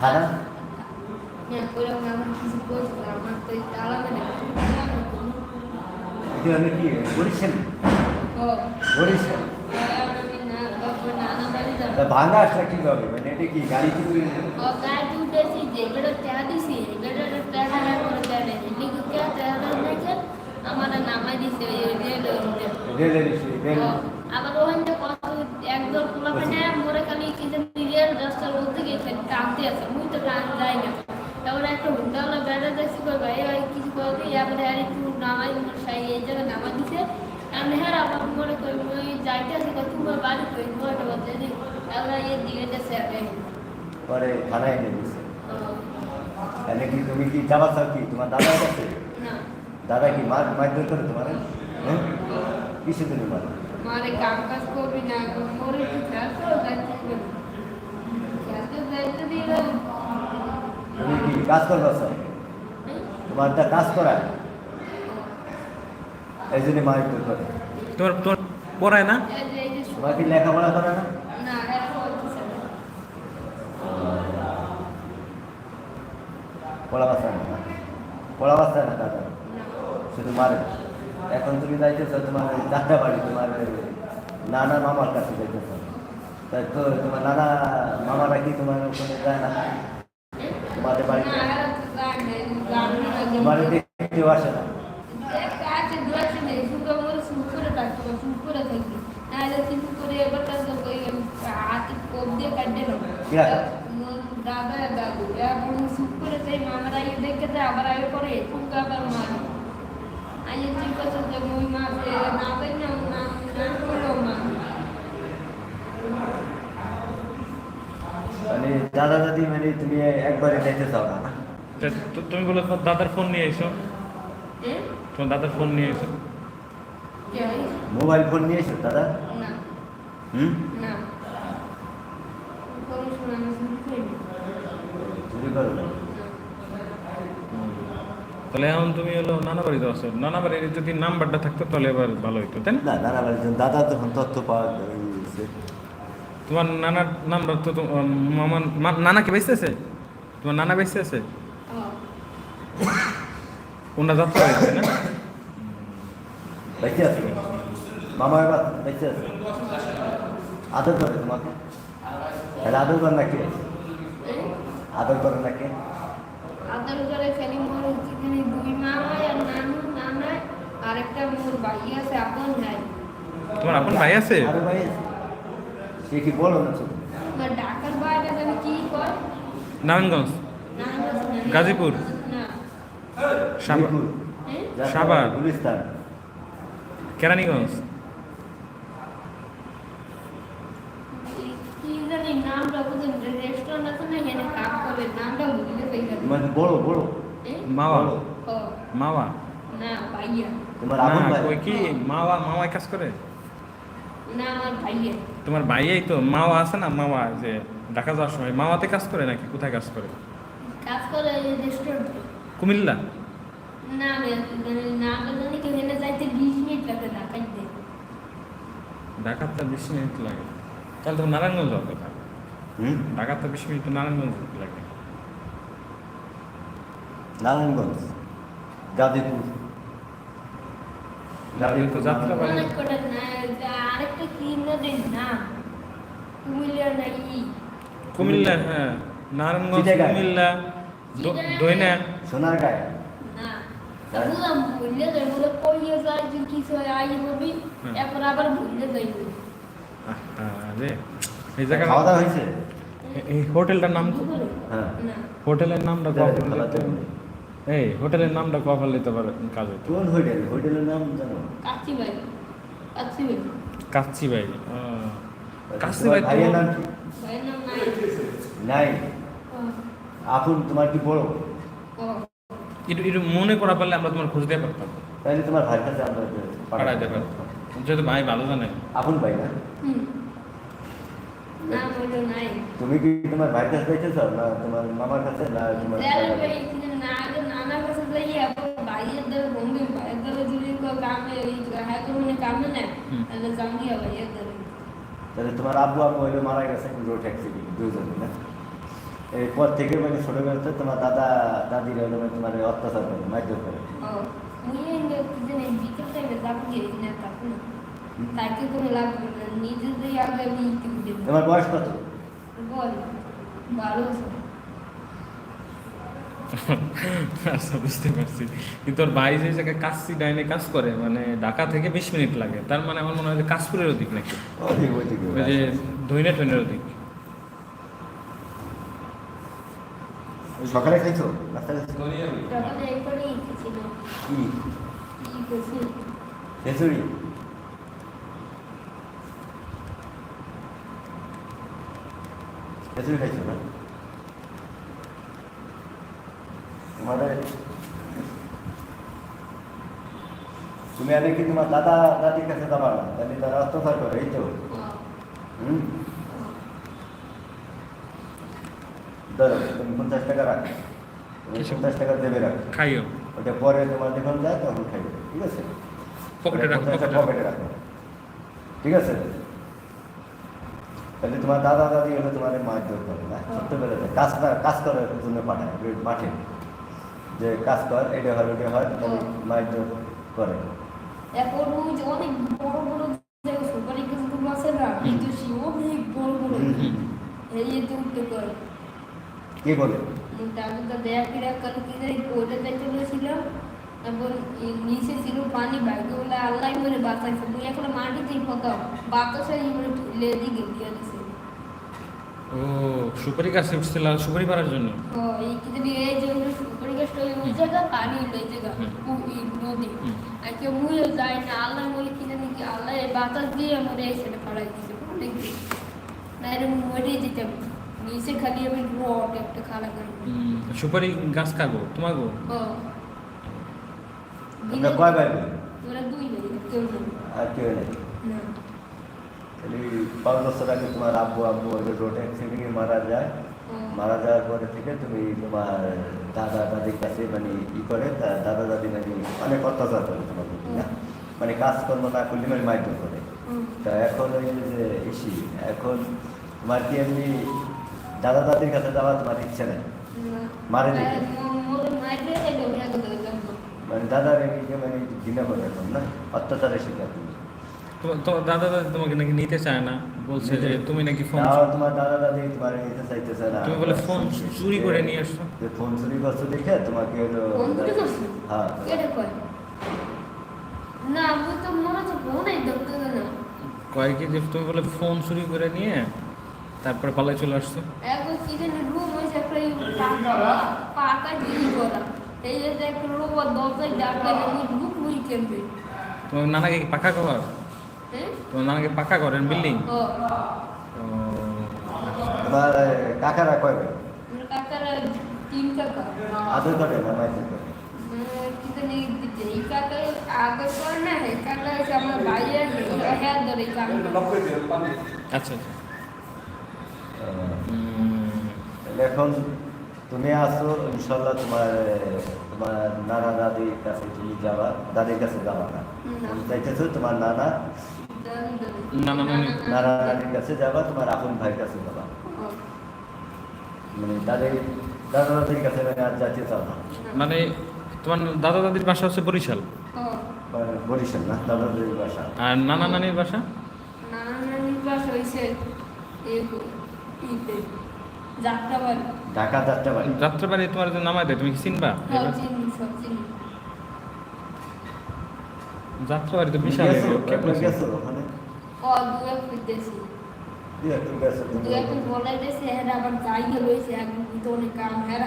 থানা হ্যাঁ ওরকম আমার কিছু বলছিল আমার তো আলাদা না এটা আমি কি বরিশাল ও বরিশাল আমি না বাবা নানা বাড়ি তা যাব ভাঙা আসলে কি হবে মানে এটা কি গাড়ি কি করে ও গাড়ি উঠেছি যে বেড়ে তেয়া দিছি বেড়ে তেয়া না করে তেয়া নেই লিখে তেয়া তেয়া দেখে আমার নামাই দিছে ওই রেল রেলের রেল আবার ওখানে কত একদম পুরো মানে মোরে খালি কিছু রেল রাস্তার মধ্যে গেছে টানতে আছে মুই তো টান যাই না তারপরে একটা হুন্ডাওয়ালা বেড়া দেখছি কই ভাই ভাই কিছু করতে এবারে আর একটু নামাই মোর সাই এই জায়গায় নামাই দিছে আমি হ্যাঁ আবার মনে করি মই যাইতে আছে কত তোমার বাড়ি কই নয়টা বাজে দিই তারপরে এই দিকে গেছে আগে পরে থানায় এনে দিছে তাহলে কি তুমি কি যাবা চাও কি তোমার দাদা কাছে না দাদা কি মার মারধর করে তোমার হ্যাঁ কিসে তুমি মার মারে কাম কাজ করবি না মোরে একটু খেলতে যাইতে হবে খেলতে যাইতে দিলে তুমি কি কাজ করবা চাও তোমার দা কাজ করায়। এই জন্য মারধর করে। তোর তোর পড়ায় না? তোমার কি লেখাপড়া করে না? পড়া বাচ্চা না পড়া বাচ্চা না দাদা। শুধু মারে। এখন তুমি যাইতেছ তোমার দাদা বাড়ি তোমার নানা মামার কাছে যাইতেছ। তো তোমার নানা মামারা কি তোমার ওখানে যায় না? তোমাদের বাড়িতে? না এরা তো যায় না? জানি না তোমার দেখতেও আসে? না? দাদা দাদু এখন শুরু করে তাই মামারা আবার আগে করে ফুক আবার মারে আইয়ে ঠিক আছে যে মুই না না করলেও মা মানে দাদা দাদি মানে তুমি একবারে যাইতে চাও না। তা তুমি বলো তোমার দাদার ফোন নিয়ে এসো। তোমার দাদার ফোন নিয়ে এসো। মোবাইল ফোন নিয়ে এসো দাদা। হুম? তাহলে এখন তুমি হলো নানা বাড়িতে আসো নানা বাড়ির যদি নাম্বারটা থাকতো তাহলে এবার ভালো হইতো তাই না? দাদা বাড়ির দাদা তখন তথ্য পাওয়া তোমার নানার নাম্বার তো তো- উম, মামার মা- নানা কি বেঁচে আছে তোমার নানা বেঁচে আছে ওনার যাত্রা হয়েছে না? বেঁচে আছে মামা এবার বেঁচে আছে। আদর করে তোমাকে? তাহলে আদর করে নাকি? আদর করে নাকি? আদর করে খালি মোর হচ্ছে দুই মামা আর নানু নানা আরেকটা মোর ভাই আছে আপন নাই তোমার আপন ভাই আছে? আরে ভাই সে কি বলো না নারায়ণগঞ্জ। গাজীপুর? যাত্রাবাড়ি, সাভার। গুলিস্তান। কেরানীগঞ্জ। মানে বড় বড় মাওয়া। বড়। মাওয়া। না ভাইয়া। তোমার না ভাই। ওই কি? মাওয়া মাওয়ায় কাজ করে? না আমার ভাইয়া। তোমার ভাইয়াই তো মাওয়া আছে না মাওয়া যে ঢাকা যাওয়ার সময় মাওয়াতে কাজ করে নাকি কোথায় কাজ করে? কাজ করে রেস্টুরেন্টে কুমিল্লা? না আমি জানি কি এখানে যাইতে বিশ মিনিট লাগে মিনিট তাহলে তো নারায়ণগঞ্জ যাওয়ার কথা। হুম? মিনিট নারায়ণগঞ্জ লাগে। নারায়ণগঞ্জ গাজীপুর। গাজীপুর তো যাত্রা বাড়ি। অনেক না আরেকটা কি নদীর নাম কুমিল্লা নাই কুমিল্লা হ্যাঁ। নারায়ণগঞ্জ কুমিল্লা দইনা। সোনার না বুঝলাম ভুলে যাই বলে পড়িয়ে যায় যে কিছু আই হবি এরপর আবার ভুলে যাই। আহ, এই জায়গা খাওয়া দাওয়া হয়েছে? এই হোটেলটার নাম কি? হ্যাঁ। হোটেলের নামটা এই হোটেলের নামটা কখন দিতে পারে কাজ কোন হোটেল? হোটেলের নাম জানো? কাচ্চি ভাই কাচ্চি ভাই কাচ্চি ভাই কাচ্চি ভাই ভাইয়ের নাম ভাইয়ের নাম নাই। নাই? আপন তোমার কি বড়? একটু একটু মনে করা পারলে আমরা তোমার খোঁজ দিয়ে পারতাম। তাহলে তোমার ভাইয়ের কাছে আমরা পাঠাই দিয়ে পারতাম যেহেতু ভাই ভালো জানে। আপন ভাই না? তুমি কি তোমার ভাইয়ের কাছে যাইতেছ না তোমার মামার কাছে না তোমার তাহলে ভাই এখানে না আগে নানা কাছে যাই আবার ভাইয়ের দ্বারা বন্ধু ভাইয়ের দ্বারা যদি কেউ কামে ওই হ্যাঁ তো মানে কামে না। হুম। তাহলে তোমার আব্বু আব্বু হইলে মারা গেছে রোড অ্যাক্সিডেন্ট দুজনে না এরপর থেকে মানে ছোটবেলাতে তোমার দাদা দাদির হলো মানে তোমার অত্যাচার করে মারধর করে। তোমার বয়স কত? বল ভালো আছে আচ্ছা বুঝতে পারছি। কিন্তু তোর ভাই যে জায়গায় কাজটি ডাইনে কাজ করে মানে ঢাকা থেকে বিশ মিনিট লাগে। তার মানে আমার মনে হয় যে কাশপুরের ওদিক নাকি? ওই যে ধইনা টইনের ওদিক। সকালে খাইছো? খিচুড়ি? খিচুড়ি খাইছো না? তোমাদের তুমি আগে কি তোমার দাদা দাদির কাছে যাবা না? তাহলে তারা অত্যাচার করে এই তো? হুম? ধরো তুমি পঞ্চাশ টাকা রাখ। পঞ্চাশ টাকা দেবে রাখ। খাইও। ওটা পরে তোমার যখন যায় তখন খাইবে ঠিক আছে? পকেটে রাখ পকেটে রাখো। ঠিক আছে? তাহলে তোমার দাদা দাদি হলে তোমার মাছ ধর করে না? ছোট্টবেলাতে কাজ কাজ করার জন্য পাঠায় মাঠে। যে কাজ কর এটা হয় ওটা হয় তাহলে মাছ ধর করে। এখন ওই যে অনেক বড় বড় যে সুপারি গাছগুলো আছে না বিদেশি অনেক বড় বড় হুম, হুম। এই যে উঠতে করে কে বলে? তারপর তো দেয়া ফিরা কাল কি জানি ওটা তারপর নিচে ছিল পানি বাইকে বলে আল্লাহ মরে বাঁচাইছে। মুই এখন মাটিতেই ফতাম বাতাসে মরে ঠেলে দিকে দিয়ে দিছে ও সুপারি গাছে উঠছিল সুপারি পাড়ার জন্য? ও এই কি এই যে জায়গা পানি এই নদী। আর কেউ মুইও যায় না আল্লাহ বলে কি জানি কি আল্লাহ বাতাস দিয়ে আমার এই ছেলে পাড়াই দিছে অনেক দিন না এরকম মরে যেতাম নিচে খালি আমি রড একটা খাড়া করে সুপারি গাছ কাগো তোমার গো আমরা কয় ভাই? ওরা দুই ভাই কেউ আর কেউ নেই না পাঁচ বছর আগে তোমার আব্বু আব্বু রোড অ্যাক্সিডেন্টে মারা যায় মারা যাওয়ার পরে থেকে তুমি তোমার দাদা দাদির কাছে মানে ই করে দাদা দাদি মানে অনেক অত্যাচার করে তোমার না? মানে কাজকর্ম না করলে মানে মারধর করে। তা এখন ওই যে ইসি এখন তোমার কি এমনি দাদা দাদির কাছে যাওয়া তোমার ইচ্ছে নেই? মারে। মানে দাদা মানে ঘৃণা করে এখন না? অত্যাচারের শিকার তুমি। দাদা দাদি তোমাকে নাকি নিতে চায় না বলছে যে তুমি নাকি ফোন তোমার দাদা দাদি তোমার নিতে চাইতেছে না। তুমি বলে ফোন চুরি করে নিয়ে আসছো যে ফোন চুরি করছ দেখে তোমাকে হলো ফোন চুরি করছ? হ্যাঁ। কয়? না আমি তো মনে ফোনই ধরতে দেয় না। কয়েক যে তুমি বলে ফোন চুরি করে নিয়ে তারপরে পালায় চলে আসছো? এখন কি জানি রুম হয়েছে একটা পাকা- করা এই যে একটা রোবট দরজায় ডাকলে আমি মুই কেমবে? তোমার নানাকে কি পাকা ঘর হ্যাঁ তোমার নানাকে পাকা করেন বিল্ডিং তোমার কাকারা কয় ভাই? কাকারা তিন কাকা। জানি এই কাকা আগে করে না আমার ভাইয়ের হ্যাঁ কাকা আচ্ছা আচ্ছা। এখন তুমি আসো ইনশাল্লাহ তোমার তোমার নানা দাদির কাছে তুমি যাবা দাদির কাছে যাবা না। তুমি চাইতেছো তোমার নানা নানা দাদির কাছে যাবা তোমার আপন ভাইয়ের কাছে যাবা। মানে দাদি দাদা দাদির কাছে মানে আর যাইতে চাও না। মানে তোমার দাদা দাদির বাসা হচ্ছে বরিশাল? মানে বরিশাল না দাদা দাদির বাসা। আর নানা নানির বাসা? নানা নানির বাস হয়েছে যাত্রাবাড়ি। ঢাকা যাত্রা যাত্রাবাড়ি তোমার যে নামায় দেয় তুমি কি চিনবা? যাত্রাবাড়ি তো বিশাল। ওখানে? ও দিয়ে হ্যাঁ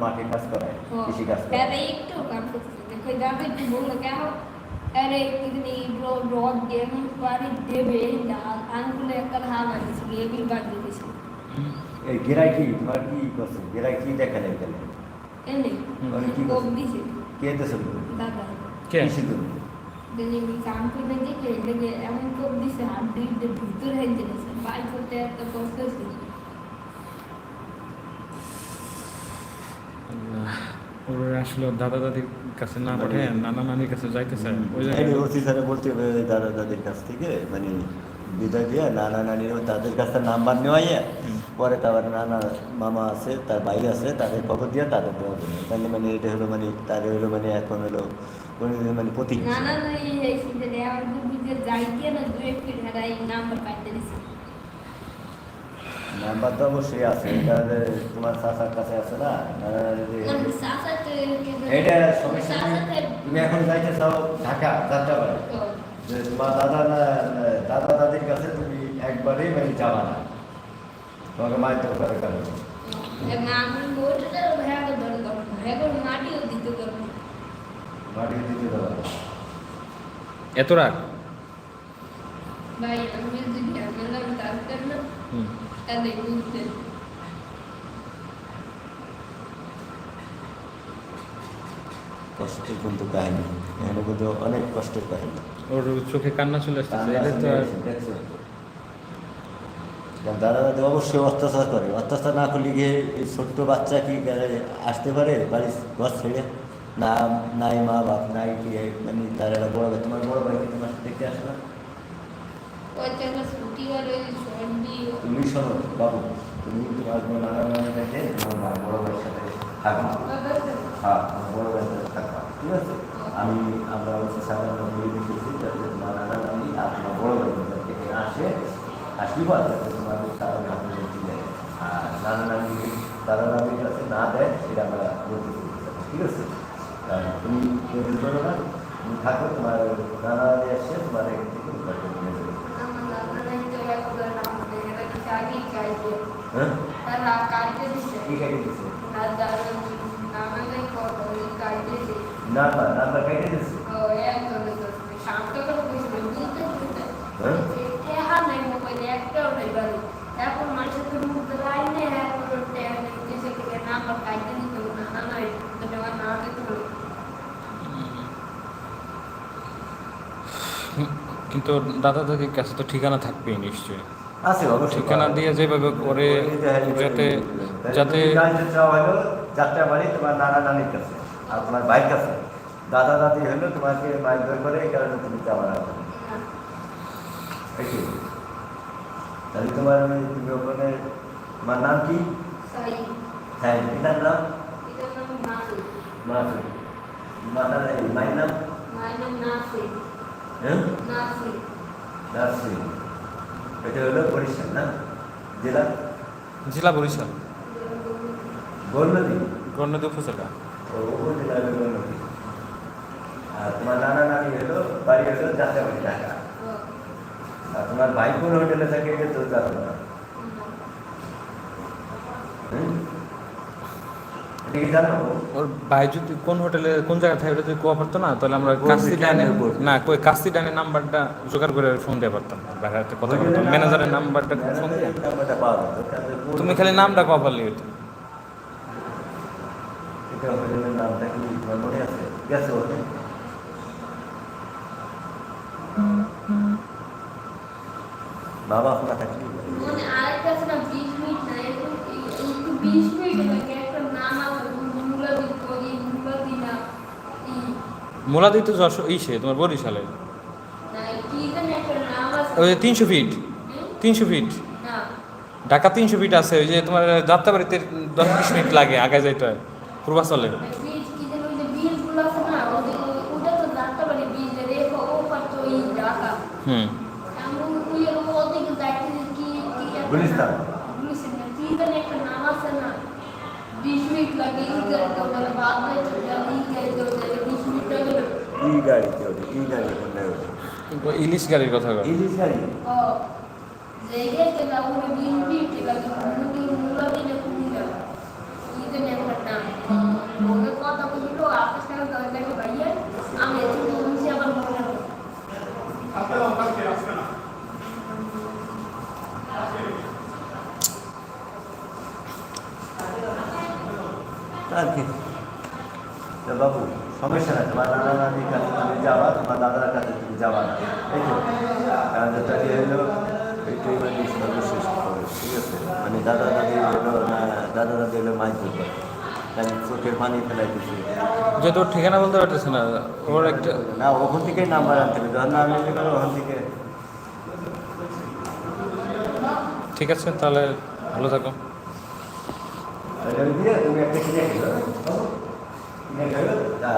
মাঠে কাজ করায় কৃষি কাজ হ্যাঁ করায় একটু কাম করতেছে। দেখো দাদা একটু বলল কেন আরে কিন্তু এই রড গেম বাড়ি দেবে ডাল আনগুলো একটা হাল আছে গেবিল বাড়ি দিয়েছে এই গেরাই কি তোমার কি করছে গেরাই কি দেখা যায় গেলে এনে মানে কি কোপ করছে দিছে কে দেশে দাদা কে কৃষি তুমি দিলে আমি কাম করে দেখে লেগে এমন কোপ দিছে হাত দিয়ে দিয়ে ভিতরে হেঁটে দিয়েছে বাইক করতে একটা কষ্ট হয়েছে আল্লাহ, ওর আসলে দাদা দাদির কাছে না পাঠে নানা নানির কাছে যাইতে চায় ওই জায়গায় ওসি স্যারে বলতে হবে ওই দাদা দাদির কাছ থেকে মানে বিদায় দিয়ে নানা নানির তাদের কাছে নাম্বার নেওয়াইয়া পরে তারপর নানা মামা আছে তার বাইরে আছে তাদের খবর দিয়ে তাদের দেওয়া জন্য তাহলে মানে এটা হলো মানে তাদের হলো মানে এখন হলো মানে প্রতীক নানা নাই এই সিজনে আমার দুবিতে যাইতে না দুই এক ফিট নাম্বার কাটতে দিছি। নাম্বার তো অবশ্যই আছে এটা তোমার চাচার কাছে আছে না এটা সমস্যা তুমি এখন যাইতে চাও ঢাকা যাত্রাবাড়ি যে তোমার দাদা না দাদা দাদির কাছে তুমি একবারেই মানে যাবা না। তোমাকে মারতে করে কারণ আমি মোটটা ভ্যাগ ধরে করব ভ্যাগ মাটিও দিতে দেওয়া এত রাগ? ভাই আমি যদি ঝামেলা ডাক্তার না হুম তাহলে বুঝতে কষ্টের কিন্তু কাহিনী। এখানে কিন্তু অনেক কষ্টের কাহিনী। ওর চোখে কান্না চলে আসতেছে এটা তো দাদা দাদি অবশ্যই অত্যাচার করে। অত্যাচার না করলে গিয়ে এই ছোট্ট বাচ্চা কি আসতে পারে? বাড়ির ঘর ছেড়ে? না নাই মা বাপ নাই কি মানে তার বড় ভাই। তোমার বড় ভাই কি তোমার সাথে দেখতে আসে না শোনো বাবু, তুমি তোমার নানা নানি দেখে তোমার বড় ভাইয়ের সাথে থাকবা। হ্যাঁ বড় ভাইয়ের সাথে থাকবা, ঠিক আছে? আমি, আমরা হচ্ছে সাধারণ বই দেখেছি যাতে তোমার নানা নানি বড় ভাই থেকে আসে পর যাতে তোমার সারা বলতে দেয় আর নানা নানি দাদা নানির কাছে না দেয়, সেটা আমরা বলতে ঠিক আছে? তুমি করো না, তুমি থাকো, তোমার নানা নানি আসছে, তোমার এখান থেকে কিন্তু দাদা দাদির কাছে তো ঠিকানা থাকবেই নিশ্চয়ই? ঠিকানা দিয়ে যেভাবে করে যাতে যাতে যাত্রা বাড়ি তোমার নানা নানির কাছে আর তোমার ভাইয়ের কাছে। দাদা দাদি হলো তোমাকে মারধর করে এই কারণে তুমি যাওয়া না এই তাহলে তোমার তুমি ওখানে তোমার নাম কি? হ্যাঁ পিতার নাম? নাম নাসি মাসুদ মাতার মায়ের নাম? মায়ের নাম নাসি হ্যাঁ? নাসি নার্সি এটা হলো বরিশাল না? জেলা? জেলা বরিশাল। গৌরনদী গণনদী উপজেলা। ও উপজেলা হলো গৌরনদী আর তোমার নানা নানি হলো বাড়ি হলো যাত্রাবাড়ি ঢাকা। আর তোমার ভাই কোন হোটেলে থাকে এটা তো জানো না হুম? ওর ভাই যদি কোন হোটেলে কোন জায়গায় থাকে যদি কোয়া পারতো না তাহলে আমরা কাস্তি ডাইনে না কই কাস্তি ডাইনের নাম্বারটা জোগাড় করে ফোন দিয়ে পারতাম কথা বলতাম। ম্যানেজারের নাম্বারটা ফোন তুমি খালি নামটা কওয়া পারলি হইতো বাবা মোলাদি তো যশো ইসে তোমার বরিশালে? ওই তিনশো ফিট। তিনশো ফিট। ঢাকা তিনশো ফিট আছে ওই যে তোমার যাত্রাবাড়িতে দশ বিশ মিনিট লাগে আগে যাইতে হয় পূর্বাচলে। বীজ কি জানি ওই যে বীজগুলো আছে না ওদের ওটা তো জানতে পারি বীজ রেখো ও পারতো এই ঢাকা হুম এমন ওই ওদিকে যাইতে যে কি কি একটা গুলিস্তান। নাম- গুলিস্তান না, কি জানি একটা নাম আছে না বিশ মিনিট লাগে ই গাড়িতে ওখানে বাদ হয়ে চলে যাবে ই গাড়িতে ওখানে বিশ মিনিট লাগে না গাড়িতে ওঠে ই গাড়ি? কোনটায় ওঠে ইলিশ গাড়ির কথা। ইলিশ গাড়ি? আর কি বাবু সমস্যা নাই তোমার নানা নানির কাছে তুমি যাবা তোমার দাদার কাছে তুমি যাবা না। এই তো হলো মানে সর্বশেষ খবর, ঠিক আছে? মানে দাদা দাদি হলো না দাদা দাদি হলো ধরবে তাই চোখের পানি ফেলাই দিচ্ছে যে তোর ঠিকানা বলতে পারতেছে না ওর একটা না ওখান থেকেই নাম্বার আনতে হবে। যখন ওখান থেকে। ঠিক আছে তাহলে ভালো থাকো। দিয়ে তুমি একটা কিনে খেলো কিনে খেলো তা